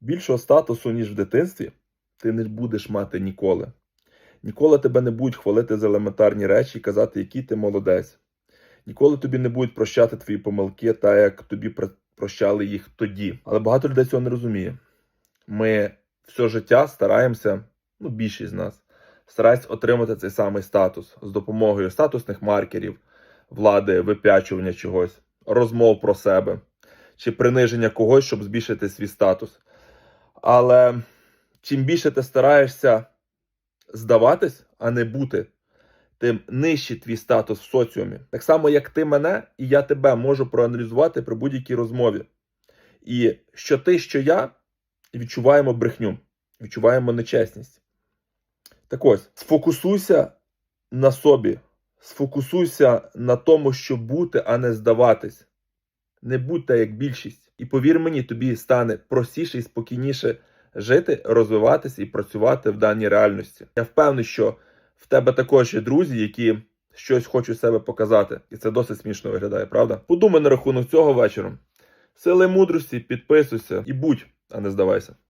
Більшого статусу, ніж в дитинстві, ти не будеш мати ніколи. Ніколи тебе не будуть хвалити за елементарні речі і казати, який ти молодець. Ніколи тобі не будуть прощати твої помилки, так як тобі прощали їх тоді. Але багато людей цього не розуміє. Ми все життя стараємося, ну, більшість з нас, старається отримати цей самий статус з допомогою статусних маркерів, влади, вип'ячування чогось, розмов про себе чи приниження когось, щоб збільшити свій статус. Але чим більше ти стараєшся здаватись, а не бути, тим нижчий твій статус в соціумі. Так само, як ти мене і я тебе можу проаналізувати при будь-якій розмові. І що ти, що я відчуваємо брехню, відчуваємо нечесність. Так ось, сфокусуйся на собі, сфокусуйся на тому, щоб бути, а не здаватись. Не будь так, як більшість. І повір мені, тобі стане простіше і спокійніше жити, розвиватися і працювати в даній реальності. Я впевнений, що в тебе також є друзі, які щось хочуть себе показати, і це досить смішно виглядає, правда? Подумай на рахунок цього вечором. Сили мудрості, підписуйся і будь, а не здавайся.